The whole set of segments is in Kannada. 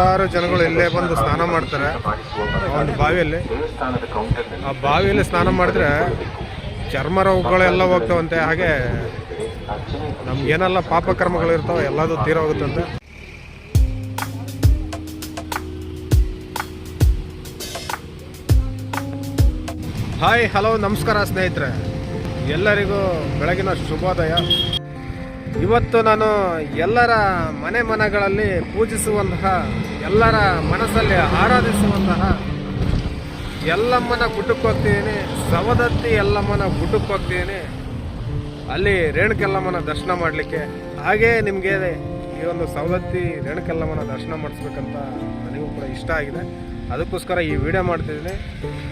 ನೂರಾರು ಜನಗಳು ಇಲ್ಲೇ ಬಂದು ಸ್ನಾನ ಮಾಡ್ತಾರೆ. ಒಂದು ಬಾವಿಯಲ್ಲಿ. ಆ ಬಾವಿಯಲ್ಲಿ ಸ್ನಾನ ಮಾಡಿದ್ರೆ ಚರ್ಮ ರೋಗಗಳೆಲ್ಲ ಹೋಗ್ತಾವಂತೆ. ಹಾಗೆ ನಮ್ಗೇನೆಲ್ಲ ಪಾಪಕರ್ಮಗಳು ಇರ್ತಾವೆ, ಎಲ್ಲದು ತೀರ ಹೋಗುತ್ತಂತೆ ಹಾಯ್, ಹಲೋ, ನಮಸ್ಕಾರ ಸ್ನೇಹಿತರೆ. ಎಲ್ಲರಿಗೂ ಬೆಳಗಿನ ಶುಭೋದಯ. ಇವತ್ತು ನಾನು ಎಲ್ಲರ ಮನೆ ಮನೆಗಳಲ್ಲಿ ಪೂಜಿಸುವಂತಹ ಎಲ್ಲರ ಮನಸ್ಸಲ್ಲಿ ಆರಾಧಿಸುವಂತಹ ಎಲ್ಲಮ್ಮನ ಗುಡ್ಡಕ್ಕೆ ಸವದತ್ತಿ ಎಲ್ಲಮ್ಮನ ಗುಡ್ಡಕ್ಕೆ ಅಲ್ಲಿ ರೇಣುಕೆಲ್ಲಮ್ಮನ ದರ್ಶನ ಮಾಡಲಿಕ್ಕೆ. ಹಾಗೇ ನಿಮಗೆ ಈ ಒಂದು ಸವದತ್ತಿ, ರೇಣುಕೆಲ್ಲಮ್ಮನ ದರ್ಶನ ಮಾಡಿಸ್ಬೇಕಂತ ನನಗೂ ಕೂಡ ಇಷ್ಟ ಆಗಿದೆ. ಅದಕ್ಕೋಸ್ಕರ ಈ ವಿಡಿಯೋ ಮಾಡ್ತಿದ್ದೀನಿ.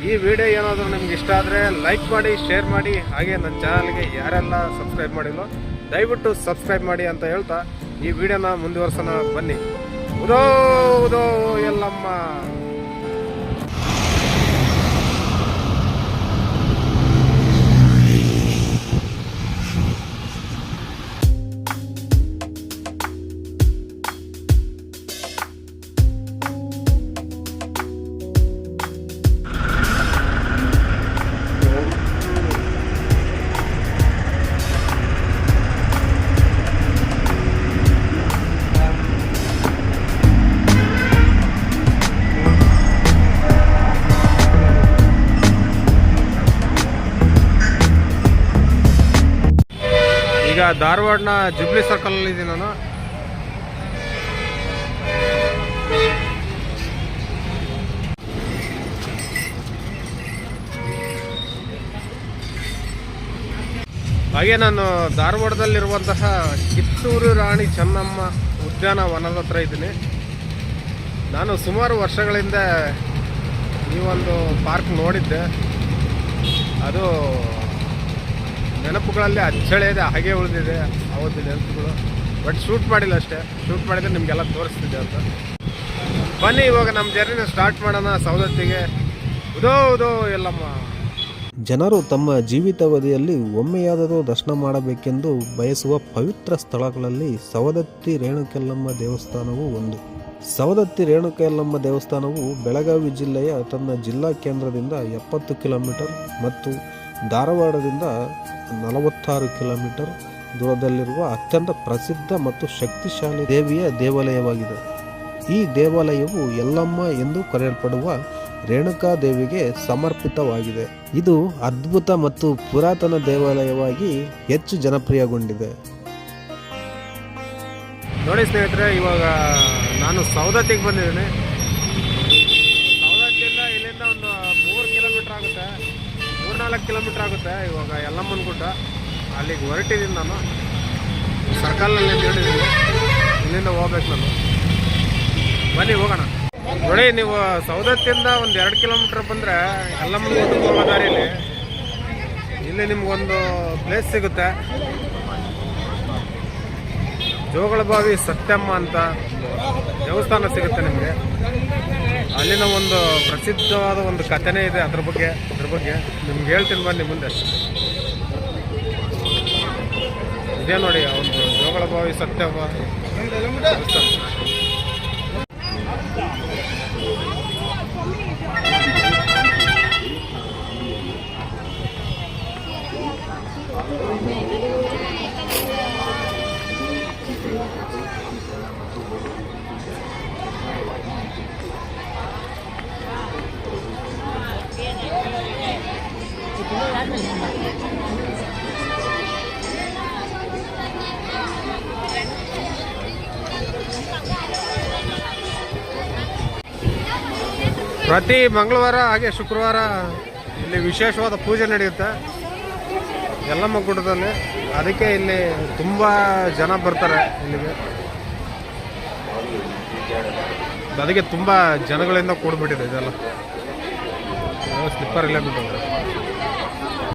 ಈ ವಿಡಿಯೋ ಏನಾದರೂ ನಿಮ್ಗೆ ಇಷ್ಟ ಆದರೆ ಲೈಕ್ ಮಾಡಿ, ಶೇರ್ ಮಾಡಿ. ಹಾಗೆ ನನ್ನ ಚಾನಲ್ಗೆ ಯಾರೆಲ್ಲ ಸಬ್ಸ್ಕ್ರೈಬ್ ಮಾಡಿಲ್ಲೋ, ದಯವಿಟ್ಟು ಸಬ್ಸ್ಕ್ರೈಬ್ ಮಾಡಿ ಅಂತ ಹೇಳ್ತಾ ಈ ವಿಡಿಯೋನ ಮುಂದುವರ್ಸೋಣ. ಬನ್ನಿ. ಉದೋ ಉದೋ ಎಲ್ಲಮ್ಮ ಧಾರವಾಡನ ಜುಬ್ಲಿ ಸರ್ಕಲ್ ಅಲ್ಲಿ ಇದ್ದೀನಿ ನಾನು. ಹಾಗೆ ನಾನು ಧಾರವಾಡದಲ್ಲಿರುವಂತಹ ಕಿತ್ತೂರು ರಾಣಿ ಚೆನ್ನಮ್ಮ ಉದ್ಯಾನವನದ ಹತ್ರ ಇದ್ದೀನಿ. ನಾನು ಸುಮಾರು ವರ್ಷಗಳಿಂದ ಈ ಒಂದು ಪಾರ್ಕ್ ನೋಡಿದ್ದೆ. ಅದು ನೆನಪುಗಳಲ್ಲಿ ಅಚ್ಚಳೆಯದೆ ಹಾಗೆ ಉಳಿದಿದೆ ಅವತ್ತು ನೆನಪುಗಳು. ಬಟ್ ಶೂಟ್ ಮಾಡಿಲ್ಲ ಅಷ್ಟೇ. ಶೂಟ್ ಮಾಡಿದ್ರೆ ನಿಮಗೆಲ್ಲ ತೋರಿಸ್ತಿದ್ದೆ ಅಂತ. ಬನ್ನಿ ಇವಾಗ ನಮ್ಮ ಜರ್ನಿನ ಸ್ಟಾರ್ಟ್ ಮಾಡೋಣ ಸವದತ್ತಿಗೆ. ಉದೋ ಉದೋ, ಎಲ್ಲಮ್ಮ. ಜನರು ತಮ್ಮ ಜೀವಿತಾವಧಿಯಲ್ಲಿ ಒಮ್ಮೆಯಾದರೂ ದರ್ಶನ ಮಾಡಬೇಕೆಂದು ಬಯಸುವ ಪವಿತ್ರ ಸ್ಥಳಗಳಲ್ಲಿ ಸವದತ್ತಿ ರೇಣುಕೆಲ್ಲಮ್ಮ ದೇವಸ್ಥಾನವು ಒಂದು. ಸವದತ್ತಿ ರೇಣುಕೆಲ್ಲಮ್ಮ ದೇವಸ್ಥಾನವು ಬೆಳಗಾವಿ ಜಿಲ್ಲೆಯ ತನ್ನ ಜಿಲ್ಲಾ ಕೇಂದ್ರದಿಂದ ಎಪ್ಪತ್ತು ಕಿಲೋಮೀಟರ್ ಮತ್ತು ಧಾರವಾಡದಿಂದ ನಲವತ್ತಾರು ಕಿಲೋಮೀಟರ್ ದೂರದಲ್ಲಿರುವ ಅತ್ಯಂತ ಪ್ರಸಿದ್ಧ ಮತ್ತು ಶಕ್ತಿಶಾಲಿ ದೇವಿಯ ದೇವಾಲಯವಾಗಿದೆ. ಈ ದೇವಾಲಯವು ಯಲ್ಲಮ್ಮ ಎಂದು ಕರೆಯಲ್ಪಡುವ ರೇಣುಕಾ ದೇವಿಗೆ ಸಮರ್ಪಿತವಾಗಿದೆ. ಇದು ಅದ್ಭುತ ಮತ್ತು ಪುರಾತನ ದೇವಾಲಯವಾಗಿ ಹೆಚ್ಚು ಜನಪ್ರಿಯಗೊಂಡಿದೆ. ನೋಡಿ ಸ್ನೇಹಿತರೆ, ಇವಾಗ ನಾನು ಸೌದತ್ತಿಗೆ ಬಂದಿದ್ದೀನಿ. ಆಗುತ್ತೆ ಇವಾಗ ಯಲ್ಲಮ್ಮನ ಗುಡ್ಡ. ಅಲ್ಲಿಗೆ ಹೊರಟಿದ್ದೀನಿ ನಾನು. ಸರ್ಕಲ್ನಲ್ಲಿ ಹೇಳಿದ್ದೀನಿ ಇಲ್ಲಿಂದ ಹೋಗ್ಬೇಕು ನಾನು. ಬನ್ನಿ, ಹೋಗೋಣ. ನೋಡಿ, ನೀವು ಸೌದತ್ತಿಂದ ಒಂದು ಎರಡು ಕಿಲೋಮೀಟ್ರ್ ಬಂದರೆ ಯಲ್ಲಮ್ಮನ ಗುಡ್ಡ ಹೋಗೋ ದಾರಿಯಲ್ಲಿ. ಇಲ್ಲಿ ನಿಮ್ಗೊಂದು ಪ್ಲೇಸ್ ಸಿಗುತ್ತೆ. ಜೋಗಳಬಾವಿ ಸತ್ಯಮ್ಮ ಅಂತ ದೇವಸ್ಥಾನ ಸಿಗುತ್ತೆ ನಿಮಗೆ. ಅಲ್ಲಿನ ಒಂದು ಪ್ರಸಿದ್ಧವಾದ ಒಂದು ಕಥೆನೇ ಇದೆ ಅದ್ರ ಬಗ್ಗೆ ಅದ್ರ ಬಗ್ಗೆ ನಿಮ್ಗೆ ಹೇಳ್ತೀನಿ ಬನ್ನಿ ಮುಂದೆ. ಇದೇ ನೋಡಿ ಒಂದು ಜೋಗಳಬಾವಿ ಸತ್ಯ ದೇವಸ್ಥಾನ ಪ್ರತಿ ಮಂಗಳವಾರ ಹಾಗೆ ಶುಕ್ರವಾರ ಇಲ್ಲಿ ವಿಶೇಷವಾದ ಪೂಜೆ ನಡೆಯುತ್ತೆ. ಯಲ್ಲಮ್ಮ ಗುಡ್ಡದಲ್ಲಿ ಅದಕ್ಕೆ ಇಲ್ಲಿ ತುಂಬ ಜನ ಬರ್ತಾರೆ ಇಲ್ಲಿಗೆ. ಅದಕ್ಕೆ ತುಂಬ ಜನಗಳಿಂದ ಕೂಡ್ಬಿಟ್ಟಿದೆ ಇದೆಲ್ಲ. ಸ್ಲಿಪ್ಪರ್ ಇಲ್ಲೇ ಬಿಟ್ಟು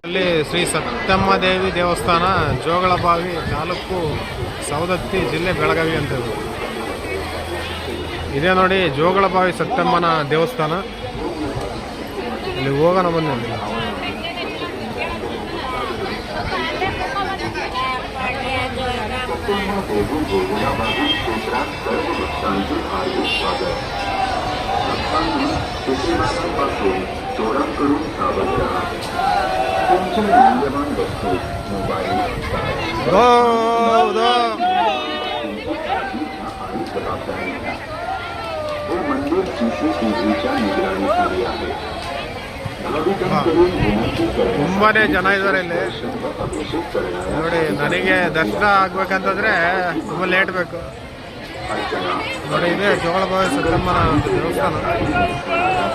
ಅಲ್ಲಿ ಶ್ರೀ ಸತ್ಯಮ್ಮ ದೇವಿ ದೇವಸ್ಥಾನ ಜೋಗಳಬಾವಿ ತಾಲೂಕು ಸವದತ್ತಿ ಜಿಲ್ಲೆ ಬೆಳಗಾವಿ ಅಂತ ಇದೆ. ನೋಡಿ ಜೋಗಳಬಾವಿ ಸತ್ಯಮ್ಮನ ದೇವಸ್ಥಾನ ಇಲ್ಲಿ ಹೋಗೋಣ ಬನ್ನಿ ಅಲ್ಲಿ. ಹೌದು हे मंदिर सीसीटीव्हीच्या निगराणीखाली आहे भाविकांकडून विनंती करण्यासाठी ತುಂಬಾನೇ ಜನ ಇದ್ದಾರೆ ಇಲ್ಲಿ अभिषेक करणाऱ्या ನೋಡಿ ನನಗೆ ದರ್ಶನ ಆಗ್ಬೇಕಂತಂದ್ರೆ ತುಂಬಾ ಲೇಟ್ ಬೇಕು अर्चना ನೋಡಿ ಇದೆ ಜೋಳಬಾವಿ ಸತ್ತಮ್ಮನ ಒಂದು ದೇವಸ್ಥಾನ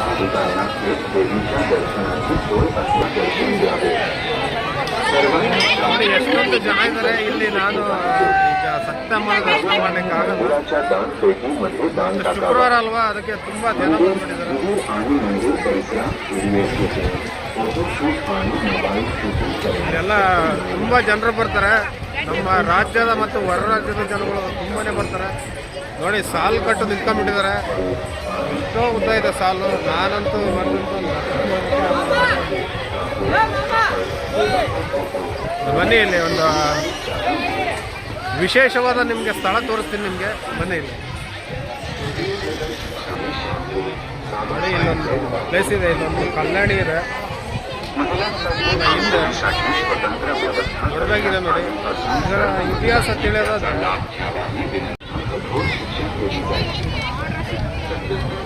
भाविकांना थेट देवीच्या दर्शनाची सोय असल्यास दर्शन द्यावे सर्वांनी ನೋಡಿ ಎಷ್ಟೊಂದು ಜನ ಇದ್ದಾರೆ ಇಲ್ಲಿ ನಾನು ಸತ್ಯ ಆಗಲ್ಲ ಶುಕ್ರವಾರ ಅಲ್ವಾ? ಅದಕ್ಕೆ ತುಂಬಾ ಜನ ಎಲ್ಲ ತುಂಬಾ ಜನರು ಬರ್ತಾರೆ. ನಮ್ಮ ರಾಜ್ಯದ ಮತ್ತು ಹೊರ ರಾಜ್ಯದ ಜನಗಳು ತುಂಬಾನೇ ಬರ್ತಾರೆ. ನೋಡಿ, ಸಾಲು ಕಟ್ಟೋದು ಇಟ್ಕೊಂಡ್ಬಿಟ್ಟಿದ್ದಾರೆ ಎಷ್ಟೋ ಉದ್ದ ಇದೆ ಸಾಲು. ನಾನಂತೂ ಬನ್ನಿ ಇಲ್ಲಿ ಒಂದು ವಿಶೇಷವಾದ ನಿಮಗೆ ಸ್ಥಳ ತೋರಿಸ್ತೀನಿ ನಿಮಗೆ. ಬನ್ನಿ ಇಲ್ಲಿ. ಮಳೆ ಇಲ್ಲೊಂದು ಪ್ಲೇಸ್ ಇದೆ ಇಲ್ಲೊಂದು ಕಲ್ಯಾಣಿ ಇದೆ. ಹಿಂದೆ ದೊಡ್ಡದಾಗಿದೆ ನೋಡಿ. ಇದರ ಇತಿಹಾಸ ತಿಳಿಯೋದಾದ್ರೆ.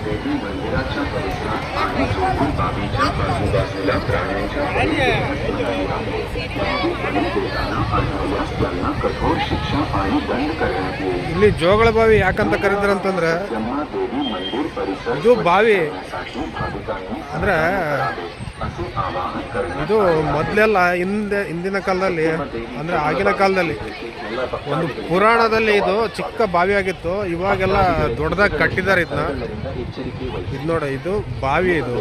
देवी मंदिराच्या परिसरात आणि जोगू बाबीच्या आजूबाजूला प्राण्यांच्या देताना आढळल्यास त्यांना कठोर शिक्षा आणि दंड करण्यात येईल ಇಲ್ಲಿ ಜೋಗಳ ಬಾವಿ ಯಾಕಂತ ಕರೀತಾರೆ ಅಂತಂದ್ರೆ त्यांना देवी मंदिर परिसर ಇದು ಬಾವಿ साठी भाविकांनी ಅಂದ್ರೆ असे आवाहन करण्यात ಇದು ಮೊದಲೆಲ್ಲ ಹಿಂದೆ, ಹಿಂದಿನ ಕಾಲದಲ್ಲಿ, ಅಂದ್ರೆ ಆಗಿನ ಕಾಲದಲ್ಲಿ, ಒಂದು ಪುರಾಣದಲ್ಲಿ ಇದು ಚಿಕ್ಕ ಬಾವಿ ಆಗಿತ್ತು ಇವಾಗೆಲ್ಲ ದೊಡ್ಡದಾಗಿ ಕಟ್ಟಿದ್ದಾರೆ ಇದನ್ನ ಇದು ನೋಡಿ, ಇದು ಬಾವಿ ಇದು.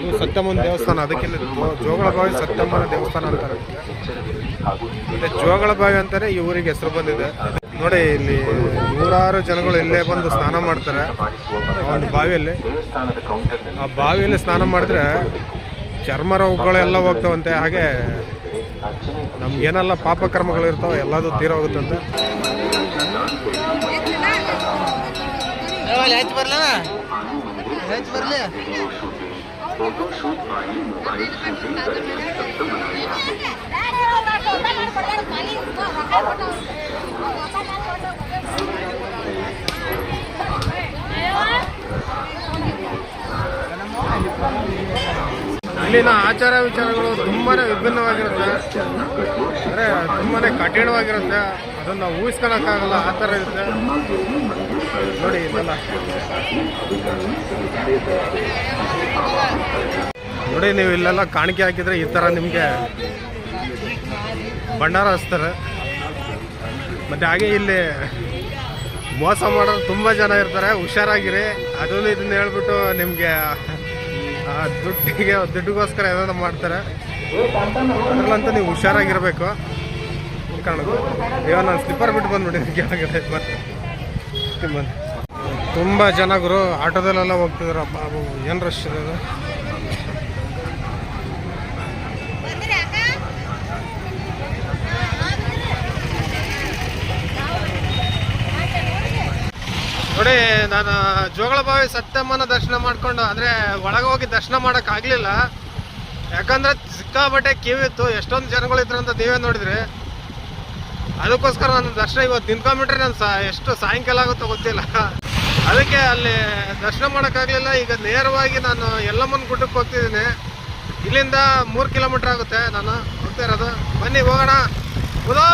ಇದು ಸತ್ಯಮ್ಮನ ದೇವಸ್ಥಾನ ಅದಕ್ಕೆಲ್ಲ ಜೋಗಳ ಬಾವಿ ಸತ್ಯಮ್ಮನ ದೇವಸ್ಥಾನ ಅಂತಾರೆ. ಮತ್ತೆ ಜೋಗಳ ಬಾವಿ ಅಂತಾರೆ ಈ ಊರಿಗೆ ಹೆಸರು ಬಂದಿದೆ. ನೋಡಿ ಇಲ್ಲಿ ನೂರಾರು ಜನಗಳು ಇಲ್ಲೇ ಬಂದು ಸ್ನಾನ ಮಾಡ್ತಾರೆ ಒಂದು ಬಾವಿಯಲ್ಲಿ. ಆ ಬಾವಿಯಲ್ಲಿ ಸ್ನಾನ ಮಾಡಿದ್ರೆ ಚರ್ಮ ರೋಗಗಳೆಲ್ಲ ಹೋಗ್ತಾವಂತೆ ಹಾಗೆ ನಮ್ಗೇನೆಲ್ಲ ಪಾಪಕರ್ಮಗಳು ಇರ್ತಾವೆ ಎಲ್ಲದೂ ತೀರ ಹೋಗುತ್ತಂತೆ ಇಲ್ಲಿನ ಆಚಾರ ವಿಚಾರಗಳು ತುಂಬಾ ವಿಭಿನ್ನವಾಗಿರುತ್ತೆ. ಅಂದರೆ ತುಂಬಾ ಕಠಿಣವಾಗಿರುತ್ತೆ. ಅದನ್ನು ಊಹಿಸ್ಕೊಳಕ್ಕಾಗಲ್ಲ, ಆ ಥರ ಇರುತ್ತೆ. ನೋಡಿ ಇದೆಲ್ಲ. ನೋಡಿ ನೀವು ಇಲ್ಲೆಲ್ಲ ಕಾಣಿಕೆ ಹಾಕಿದ್ರೆ ಈ ಥರ ನಿಮಗೆ ಭಂಡಾರ ಹಚ್ತಾರೆ. ಮತ್ತು ಹಾಗೆ ಇಲ್ಲಿ ಮೋಸ ಮಾಡೋರು ತುಂಬ ಜನ ಇರ್ತಾರೆ. ಹುಷಾರಾಗಿರಿ. ಅದನ್ನು ಇದನ್ನ ಹೇಳ್ಬಿಟ್ಟು ನಿಮಗೆ ದುಡ್ಡಿಗೆ, ದುಡ್ಡಿಗೋಸ್ಕರ ಏನಾದ್ರು ಮಾಡ್ತಾರೆ. ಅದ್ರಲ್ಲಂತೂ ನೀವು ಹುಷಾರಾಗಿರಬೇಕು. ಕಾಣೋದು ಇವಾಗ ನಾನು ಸ್ಲಿಪ್ಪರ್ ಬಿಟ್ಟು ಬಂದ್ಬಿಟ್ಟಿದ್ದೀನಿ. ಕೆಳಗಡೆ ಮತ್ತೆ ತುಂಬ ಜನ ಗುರು, ಆಟೋದಲ್ಲೆಲ್ಲ ಹೋಗ್ತಿದ್ರು ಅಪ್ಪ ಏನು ರಶ್ ಇದೆ ಅದು? ನೋಡಿ, ನಾನು ಜೋಗಳಬಾವಿ ಸತ್ಯಮ್ಮನ ದರ್ಶನ ಮಾಡ್ಕೊಂಡು ಅಂದರೆ ಒಳಗೆ ಹೋಗಿ ದರ್ಶನ ಮಾಡೋಕ್ಕಾಗಲಿಲ್ಲ ಯಾಕಂದರೆ ಸಿಕ್ಕಾಬಟ್ಟೆ ಕಿವಿತ್ತು ಎಷ್ಟೊಂದು ಜನಗಳು ಇದ್ರು ಅಂತ ನೀವೇ ನೋಡಿದ್ರಿ. ಅದಕ್ಕೋಸ್ಕರ ನಾನು ದರ್ಶನ ಇವತ್ತು ನಿಂತ್ಕೊಂಡ್ಬಿಟ್ರೆ ನಾನು ಸಾ, ಎಷ್ಟು ಸಾಯಂಕಾಲ ಆಗುತ್ತೋ ಗೊತ್ತಿಲ್ಲ. ಅದಕ್ಕೆ ಅಲ್ಲಿ ದರ್ಶನ ಮಾಡೋಕ್ಕಾಗಲಿಲ್ಲ ಈಗ ನೇರವಾಗಿ ನಾನು ಎಲ್ಲಮ್ಮನ ಗುಡ್ಡಕ್ಕೆ ಹೋಗ್ತಿದ್ದೀನಿ. ಇಲ್ಲಿಂದ ಮೂರು ಕಿಲೋಮೀಟ್ರ್ ಆಗುತ್ತೆ ನಾನು ಹೋಗ್ತಾ ಇರೋದು. ಬನ್ನಿ, ಹೋಗೋಣ. ಉದೋ!